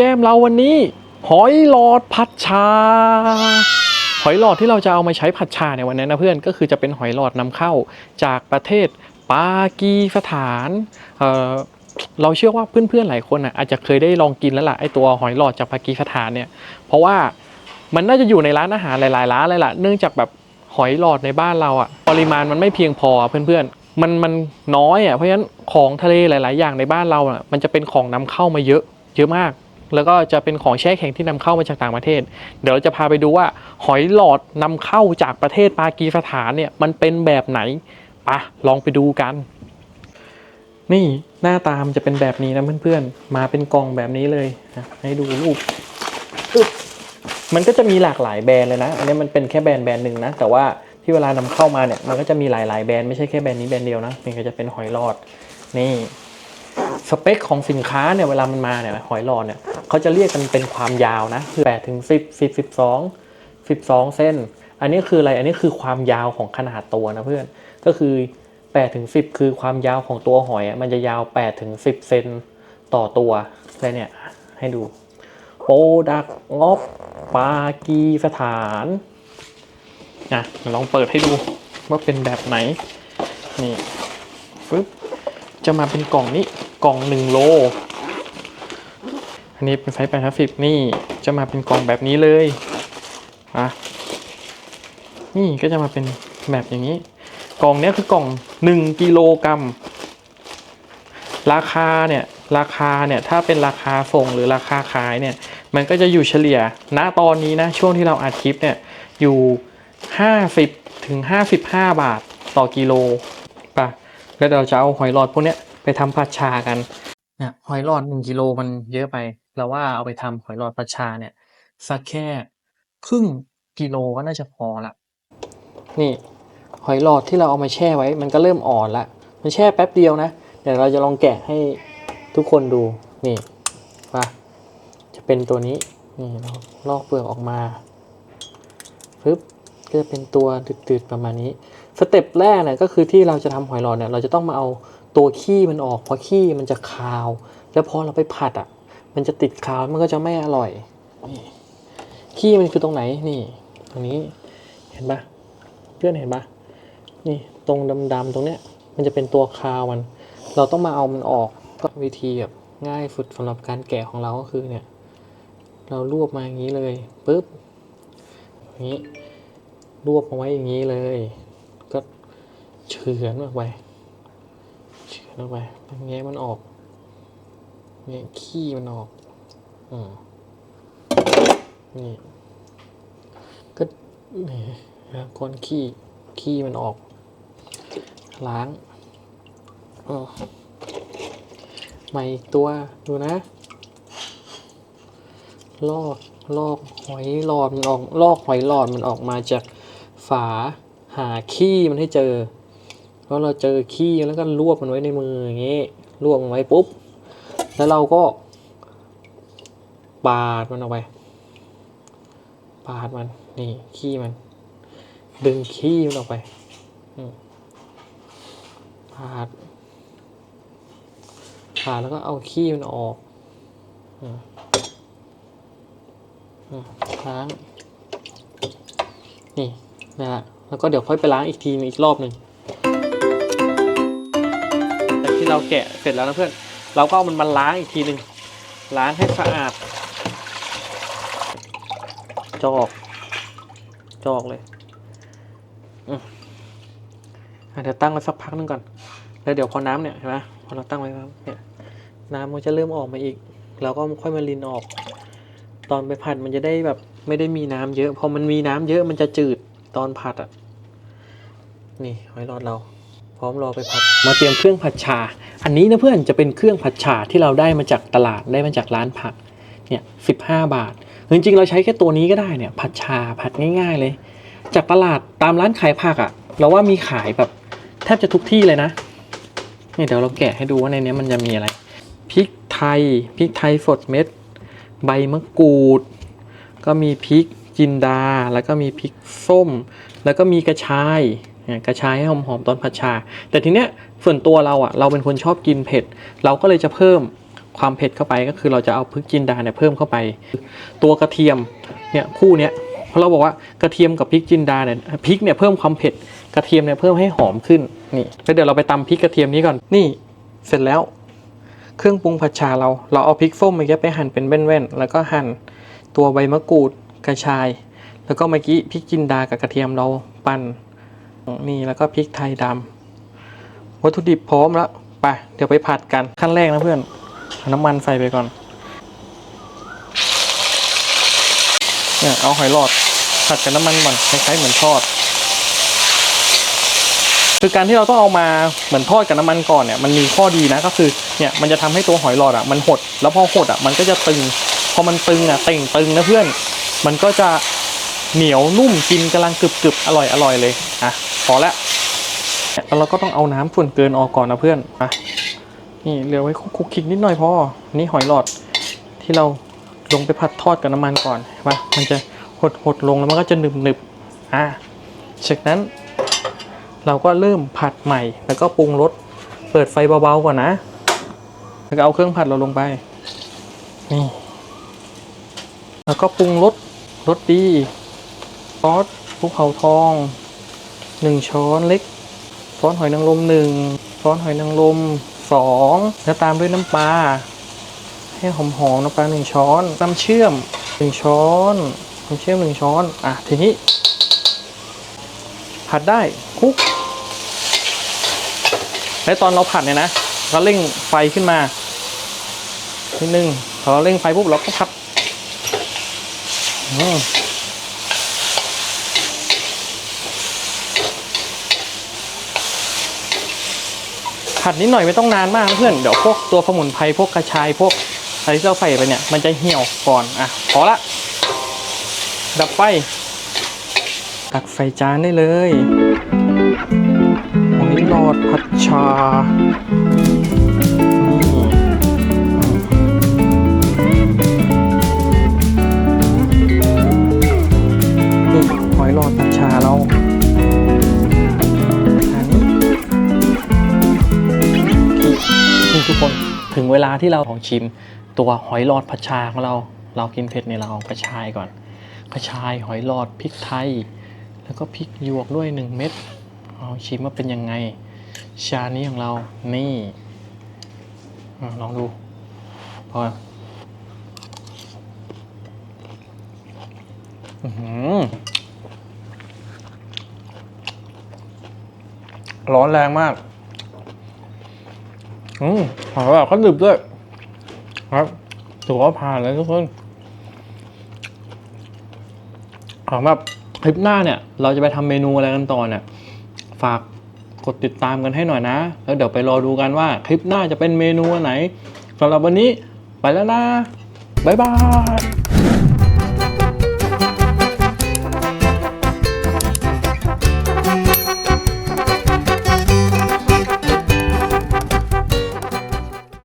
แก้มเราวันนี้ หอยหลอดผัดชา หอยหลอดที่เราจะเอามาใช้ผัดชาในวันนี้นะเพื่อนก็คือจะเป็นหอยหลอดนำเข้าจากประเทศปากีสถานเเราเชื่อว่าเพื่อนๆหลายคนอะอาจจะเคยได้ลองกินแล้วล่ะไอตัวหอยหลอดจากปากีสถานเนี่ย เพราะว่ามันน่าจะอยู่ในร้านอาหารหลายๆร้านเลยล่ะเนื่องจากแบบหอยหลอดในบ้านเราอะปริมาณมันไม่เพียงพอเพื่อนๆมันมันน้อยอะเพราะฉะนั้นของทะเลหลาย ๆ อย่างในบ้านเราอะมันจะเป็นของนำเข้ามาเยอะเยอะมาก แล้วก็จะเป็นของแช่แข็งที่นำเข้ามาจากต่างประเทศ เดี๋ยวเราจะพาไปดูว่าหอยหลอดนำเข้าจากประเทศปากีสถานเนี่ยมันเป็นแบบไหนปะลองไปดูกัน นี่หน้าตามจะเป็นแบบนี้นะเพื่อนๆ มาเป็นกล่องแบบนี้เลยนะให้ดูรูปมันก็จะมีหลากหลายแบรนด์เลยนะ อันนี้มันเป็นแค่แบรนด์แบรนด์หนึ่งนะ แต่ว่าที่เวลานำเข้ามาเนี่ยมันก็จะมีหลายๆแบรนด์ไม่ใช่แค่แบรนด์นี้แบรนด์เดียวนะนี่ก็จะเป็นหอยหลอดนี่ สเปคของสินค้าเนี่ยเวลามันมาเนี่ยหอยหลอดเนี่ยเขาจะเรียกกันเป็นความยาวนะคือ8ถึง10 10 12 12เส้น อันนี้คืออะไรอันนี้คือความยาวของขนาดตัวนะเพื่อนก็คือ8ถึง10คือความยาวของตัวหอยมันจะยาว8ถึง10เซนต่อตัวเลยเนี่ยให้ดูโปดักงบปากีสถานนะลองเปิดให้ดูว่าเป็นแบบไหนนี่ปึ๊บ จะมาเป็นกล่องนี้กล่องหนึ่งโล อันนี้เป็นไซส์แปดสิบนี่จะมาเป็นกล่องแบบนี้เลยอะนี่ก็จะมาเป็นแบบอย่างนี้ กล่องเนี้ยคือกล่องหนึ่งกิโลกรัมราคาเนี่ยราคาเนี่ยถ้าเป็นราคาส่งหรือราคาขายเนี่ยมันก็จะอยู่เฉลี่ยณตอนนี้นะช่วงที่เราอัดคลิปเนี่ยอยู่ 50ถึง55 บาทต่อกิโล ป่ะแล้วเราจะเอาหอยหลอดพวกเนี้ยไปทำผัดชากันเนี่ยหอยหลอดหนึ่งกิโลมันเยอะไปเราว่าเอาไปทำหอยหลอดผัดชาเนี่ยสักแค่ครึ่งกิโลก็น่าจะพอละนี่หอยหลอดที่เราเอามาแช่ไว้ มันก็เริ่มอ่อนละมันแช่แป๊บเดียวนะเดี๋ยวเราจะลองแกะให้ทุกคนดูนี่ป่ะจะเป็นตัวนี้นี่เราลอกเปลือกออกมาปึ๊บก็จะเป็นตัวตืดๆประมาณนี้ สเต็ปแรกเนี่ยก็คือที่เราจะทำหอยหลอดเนี่ยเราจะต้องมาเอาตัวขี้มันออก เพราะขี้มันจะคาว แล้วพอเราไปผัดอะ มันจะติดคาวมันก็จะไม่อร่อยนี่ขี้มันคือตรงไหนนี่ ตรงนี้เห็นปะเพื่อนเห็นปะนี่ตรงดำๆตรงเนี้ย มันจะเป็นตัวคาวมัน เราต้องมาเอามันออกก็วิธีแบบง่ายสุดสำหรับการแกะของเราก็คือเนี่ย เรารวบมาอย่างนี้เลยปุ๊บอย่างนี้รวบมาไว้อย่างนี้เลย เฉือนออกไปเฉือนออกไปแงะมันออกแงะขี้มันออกอืมนี่ก็นี่นะก้อนขี้ขี้มันออก ล้างออใหม่อีกตัวดูนะ ลอกลอกหอยหลอดมันออกลอกหอยหลอดมันออกมาจากฝาหาขี้มันให้เจอ แล้วเราเจอขี้แล้วก็รวบมันไว้ในมืออย่างงี้รวบมันไว้ปุ๊บ แล้วเราก็ปาดมันออกไป ปาดมัน นี่ขี้มัน ดึงขี้มันออกไปปาดปาดแล้วก็เอาขี้มันออกล้าง นี่นะฮะแล้วก็เดี๋ยวค่อยไปล้างอีกทีอีกรอบหนึ่ง เราแกะเสร็จแล้วนะเพื่อน เราก็เอามันมาล้างอีกทีหนึ่งล้างให้สะอาด จอก จอกเลยอืมอะเดี๋ยวตั้งไว้สักพักนึงก่อน แล้วเดี๋ยวพอน้ำเนี่ยเห็นไหมพอเราตั้งไว้ครับเนี่ยน้ำมันจะเริ่มออกมาอีก เราก็ค่อยมาลินออก ตอนไปผัดมันจะได้แบบไม่ได้มีน้ำเยอะ พอมันมีน้ำเยอะมันจะจืดตอนผัดอะ นี่หอยหลอดเรา พร้อมรอไปผัด มาเตรียมเครื่องผัดชา อันนี้นะเพื่อนจะเป็นเครื่องผัดชาที่เราได้มาจากตลาดได้มาจากร้านผักเนี่ยสิบห้าบาท จริงๆ เราใช้แค่ตัวนี้ก็ได้เนี่ยผัดชาผัดง่าย ๆเลย จากตลาดตามร้านขายผักอะ่ะ เราว่ามีขายแบบแทบจะทุกที่เลยนะนี่เดี๋ยวเราแกะให้ดูว่าในนี้มันจะมีอะไรพริกไทยพริกไทยสดเม็ด ใบมะกรูด ก็มีพริกจินดา แล้วก็มีพริกส้ม แล้วก็มีกระชายเนี่ย กระชายให้หอมๆตอนผัดชา แต่ทีเนี้ยส่วนตัวเราอะ่ะเราเป็นคนชอบกินเผ็ด เราก็เลยจะเพิ่มความเผ็ดเข้าไปก็คือเราจะเอาพริกจินดาเนี่ยเพิ่มเข้าไป ตัวกระเทียมเนี่ยคู่เนี้ยเพราะเราบอกว่ากระเทียมกับพริกจินดาเนี่ยพริกเนี่ยเพิ่มความเผ็ดกระเทียมเนี่ยเพิ่มให้หอมขึ้นนี่แล้วเดี๋ยวเราไปตำพริกกระเทียมนี้ก่อนนี่ เสร็จแล้วเครื่องปรุงผัดชาเราเราเอาพริกส้มเมื่อกี้ไปหั่นเป็นแว่นๆแล้วก็หั่นตัวใบมะกรูดกระชาย แล้วก็เมื่อกี้พริกจินดากับกระเทียมเราปั่น นี่แล้วก็พริกไทยดำวัตถุดิบพร้อมแล้วไปเดี๋ยวไปผัดกันขั้นแรกนะเพื่อนน้ำมันใส่ไปก่อนเนี่ยเอาหอยหลอดผัดกับน้ำมันก่อนคล้ายๆเหมือนทอด คือการที่เราต้องเอามาเหมือนทอดกับน้ำมันก่อนเนี่ยมันมีข้อดีนะก็คือเนี่ยมันจะทำให้ตัวหอยหลอดอะมันหด แล้วพอหดอะมันก็จะตึงพอมันตึงอะเต่งตึงนะเพื่อน มันก็จะ เหนียวนุ่มกินกำลังกรึบกรึบๆอร่อยอร่อยเลยอะพอละแล้วเราก็ต้องเอาน้ำส่วนเกินออกก่อนนะเพื่อนอะนี่เหลือไว้คุกคิกนิดหน่อยพอนี่หอยหลอดที่เราลงไปผัดทอดกับน้ำมันก่อนเห็นปะมันจะหดหดลงแล้วมันก็จะหนึบหนึบๆอะจากนั้น เราก็เริ่มผัดใหม่ แล้วก็ปรุงรสเปิดไฟเบาๆก่อนนะ แล้วก็เอาเครื่องผัดเราลงไปนี่แล้วก็ปรุงรสรสดี ซอสภูเขาทองหนึ่งช้อนเล็ก ซอสหอยนางรมหนึ่งซอสหอยนางรมสองแล้วตามด้วยน้ำปลาให้หอมๆน้ำปลาหนึ่งช้อนน้ำเชื่อมหนึ่งช้อนน้ำเชื่อมหนึ่งช้อนอะทีนี้ ผัดได้คลุกและตอนเราผัดเนี่ยนะเราเร่งไฟขึ้นมานิดนึงพอเราเร่งไฟปุ๊บเราก็ผัดอืม ผัดนิดหน่อยไม่ต้องนานมากเพื่อนเดี๋ยวพวกตัวสมุนไพรพวกกระชายพวกอะไรที่เราใส่ไปเนี่ย มันจะเหี่ยวก่อนอะพอละ ดับไฟตักใส่จานได้เลยหอยหลอดผัดชา คน ถึงเวลาที่เราของชิม ตัวหอยหลอดผัดชาของเรา เรากินเผ็ดเนี่ยเราเอากระชายก่อนกระชายหอยหลอดพริกไทย แล้วก็พริกหยวกด้วยหนึ่งเม็ดเอาชิมว่าเป็นยังไง ชานี้ของเรานี่อลองดูพออื้อหือร้อนแรงมาก อืมหอมแบบก็ดึบด้วย ครับถือว่าผ่านเลยทุกคนหอมแบบคลิปหน้าเนี่ย เราจะไปทำเมนูอะไรกันต่อเนี่ย ฝากกดติดตามกันให้หน่อยนะ แล้วเดี๋ยวไปรอดูกันว่าคลิปหน้าจะเป็นเมนูอันไหนสำหรับวันนี้ไปแล้วนะ บ๊ายบาย